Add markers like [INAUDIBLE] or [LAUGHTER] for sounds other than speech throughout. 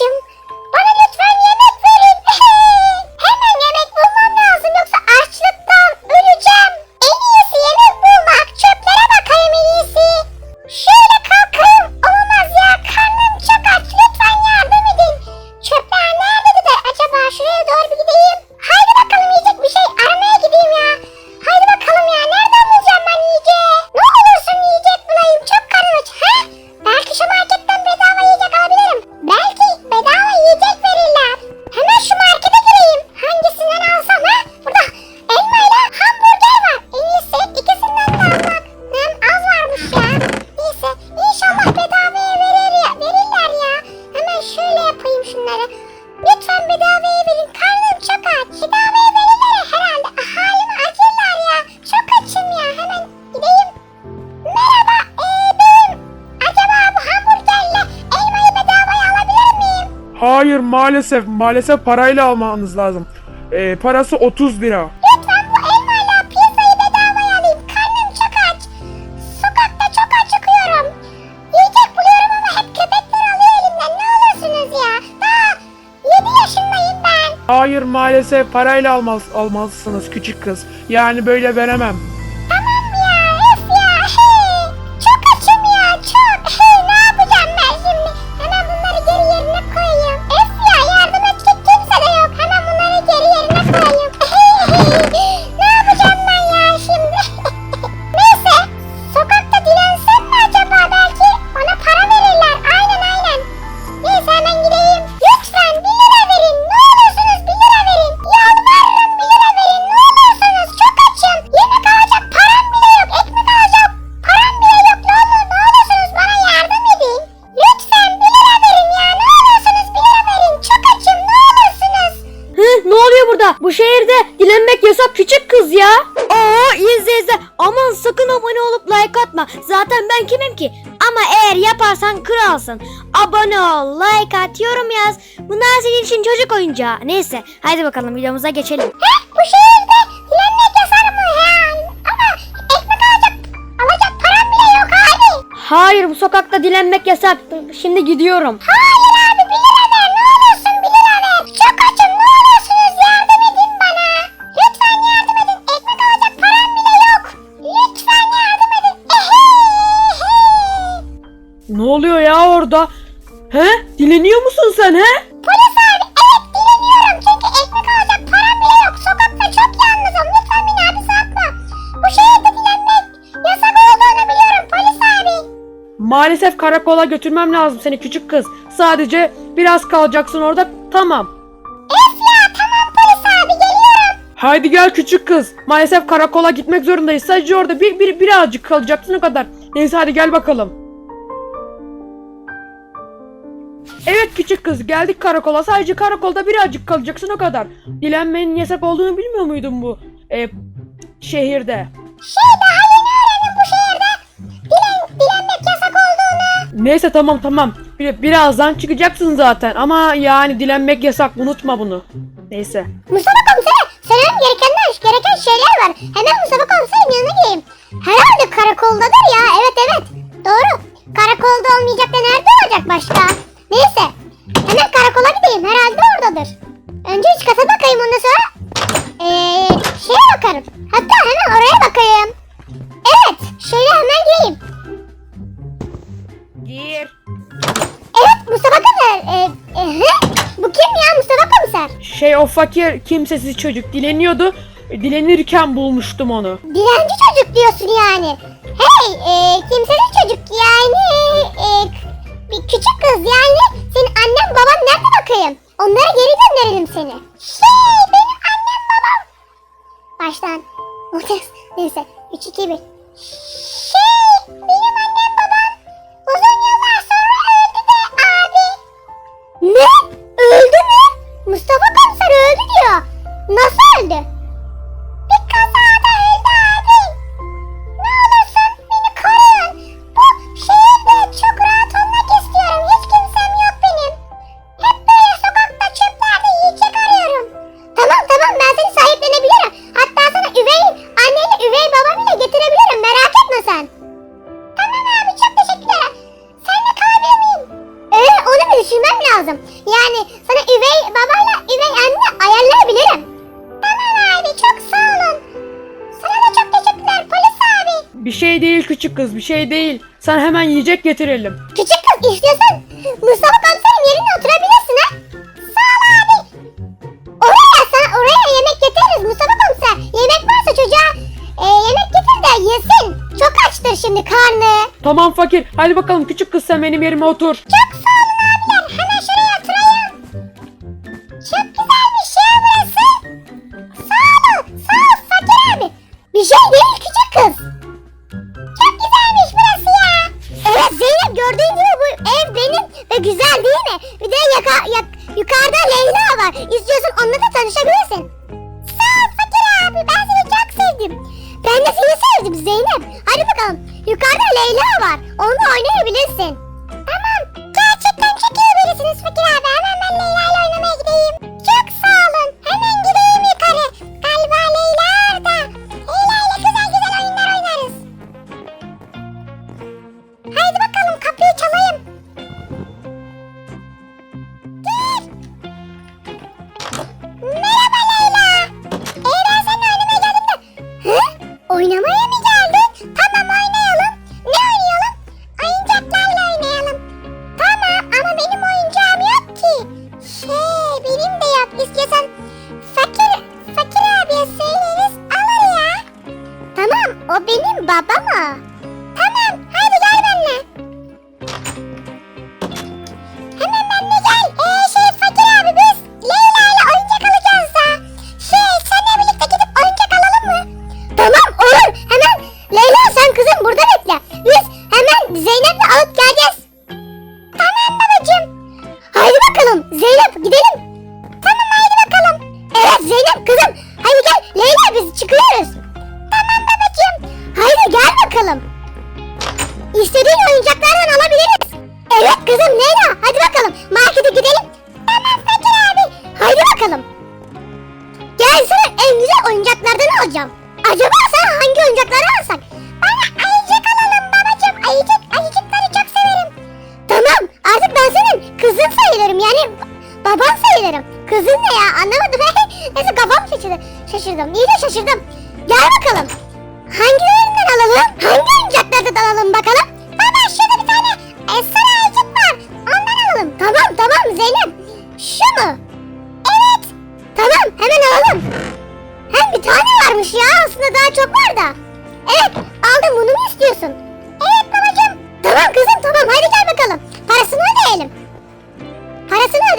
Потім Hayır maalesef maalesef parayla almanız lazım. Ee, parası 30 lira. Lütfen bu elmayla pizzayı bedavaya alayım. Karnım çok aç. Sokakta çok acıkıyorum. Yiyecek buluyorum ama hep köpekler alıyor elimden. Ne olursunuz ya. Daha 7 yaşındayım ben. Hayır maalesef parayla almaz, almalısınız küçük kız. Yani böyle veremem. Bu şehirde dilenmek yasak küçük kız ya. Aa izle izle. Aman sakın abone olup like atma. Zaten ben kimim ki? Ama eğer yaparsan kralsın. Abone ol, like at, yorum yaz. Bunlar senin için çocuk oyuncağı. Neyse hadi bakalım videomuza geçelim. He bu şehirde dilenmek yasak mı he? Ama ekmek alacak alacak param bile yok abi. Hayır bu sokakta dilenmek yasak. Şimdi gidiyorum. Hayır Ne oluyor ya orada? He? Dileniyor musun sen he? Polis abi evet dileniyorum çünkü ekmek alacak param bile yok. Sokakta çok yalnızım lütfen beni hapise atma. Bu şehirde dilenmek yasak olduğunu biliyorum polis abi. Maalesef karakola götürmem lazım seni küçük kız. Sadece biraz kalacaksın orada. Tamam. Ya tamam polis abi geliyorum. Haydi gel küçük kız. Maalesef karakola gitmek zorundayız. Sadece orada bir, bir birazcık kalacaksın o kadar. Neyse hadi gel bakalım. Evet küçük kız geldik karakola. Sadece karakolda birazcık kalacaksın o kadar. Dilenmenin yasak olduğunu bilmiyor muydun bu e, şehirde? Şey daha yeni öğrendim bu şehirde dilen, dilenmek yasak olduğunu. Neyse tamam tamam. Bir, birazdan çıkacaksın zaten ama yani dilenmek yasak unutma bunu. Neyse. Mustafa komiser söylemem gerekenler, gereken şeyler var. Hemen Mustafa komiserin yanına gideyim. Herhalde karakoldadır ya evet evet. Doğru. Karakolda olmayacak da nerede olacak başka? Neyse. Hemen karakola gideyim herhalde oradadır. Önce üç kata bakayım ondan sonra eee şeye bakarım. Hatta hemen oraya bakayım. Evet şöyle hemen gireyim. Gir. Evet Mustafa komiser. Ee, e, hı? Bu kim ya Mustafa komiser? Şey o fakir kimsesiz çocuk dileniyordu. Dilenirken bulmuştum onu. Dilenci çocuk diyorsun yani. Hey, e, kimsesiz çocuk yani. E, bir küçük kız yani. Senin annen baban nerede bakayım? Onlara geri gönderelim seni. Şey, benim annem babam. Baştan. [LAUGHS] Neyse, 3 2 1. Şey, benim lazım. Yani sana üvey babayla üvey anne ayarlayabilirim. Tamam abi çok sağ olun. Sana da çok teşekkürler polis abi. Bir şey değil küçük kız bir şey değil. Sen hemen yiyecek getirelim. Küçük kız istiyorsan Mustafa komiserin yerine oturabilirsin ha. Sağ ol abi. Oraya sana oraya yemek getiririz Mustafa komiser. Yemek varsa çocuğa e, yemek getir de yesin. Çok açtır şimdi karnı. Tamam fakir. Hadi bakalım küçük kız sen benim yerime otur. Çok gördüğün gibi bu ev benim ve güzel değil mi? Bir de yaka, yak- yukarıda Leyla var. İstiyorsan onunla da tanışabilirsin. Sağ ol Fakir abi. Ben seni çok sevdim. Ben de seni sevdim Zeynep. Hadi bakalım. Yukarıda Leyla var. Onunla oynayabilirsin. Bakalım Zeynep gidelim. Tamam haydi bakalım. Evet Zeynep kızım. Haydi gel Leyla biz çıkıyoruz. Tamam babacığım. Haydi gel bakalım. İstediğin oyuncaklardan alabiliriz. Evet kızım Leyla hadi bakalım markete gidelim. Tamam Fakir abi. Haydi bakalım. Gel sana en güzel oyuncaklardan alacağım. Acaba sana hangi oyuncakları alsak? Bana ayıcık alalım babacığım. Ayıcık, ayıcıkları kızın sayılırım yani baban sayılırım. Kızın ne ya anlamadım. [LAUGHS] Neyse kafam şaşırdı. Şaşırdım. İyice şaşırdım. Gel bakalım. Hangilerinden alalım? Hangi oyuncaklardan alalım bakalım?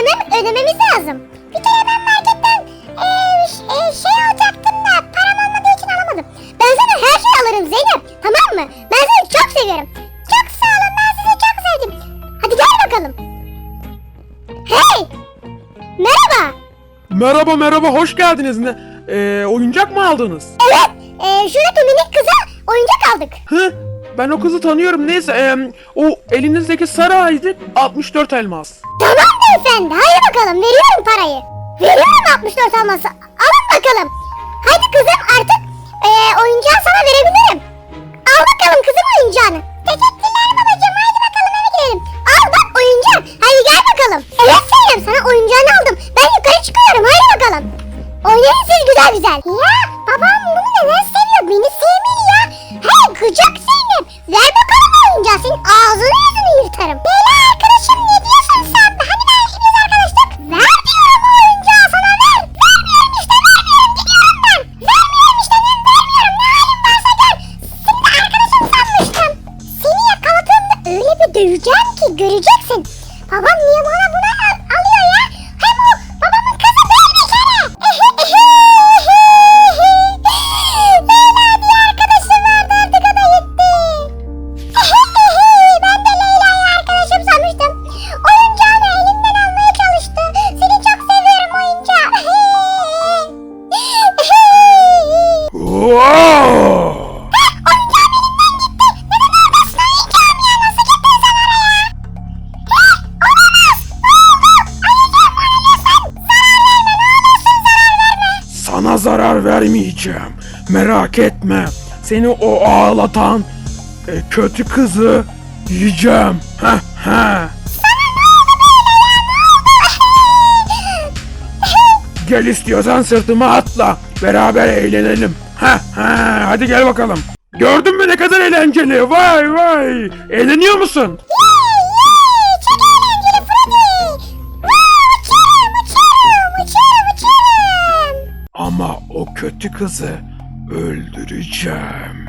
Ödemem, ödememiz lazım. Bir kere ben marketten ş- eee, şey alacaktım da param olmadığı için alamadım. Ben sana her şeyi alırım Zeynep. Tamam mı? Ben seni çok seviyorum. Çok sağ olun ben sizi çok sevdim. Hadi gel bakalım. Hey! Merhaba. Merhaba merhaba hoş geldiniz. Ne, Ee, oyuncak mı aldınız? Evet, eee şuradaki minik kıza oyuncak aldık. Hı? Ben o kızı tanıyorum. Neyse em, o elinizdeki sarı aydık 64 elmas. Tamam beyefendi. Haydi bakalım veriyorum parayı. Veriyorum 64 alması. Alın bakalım. Haydi kızım artık eee oyuncağı sana verebilirim. Al bakalım kızım oyuncağını. Teşekkürler babacığım. Haydi bakalım eve gidelim. Al bak oyuncağın. Haydi gel bakalım. Evet Zeynep sana oyuncağını aldım. Ben yukarı çıkıyorum. Haydi bakalım. Oynayın siz güzel güzel. Ya zarar vermeyeceğim. Merak etme. Seni o ağlatan e, kötü kızı yiyeceğim. Heh heh. Gel istiyorsan sırtıma atla. Beraber eğlenelim. Ha ha hadi gel bakalım. Gördün mü ne kadar eğlenceli. Vay vay. Eğleniyor musun? Ama o kötü kızı öldüreceğim.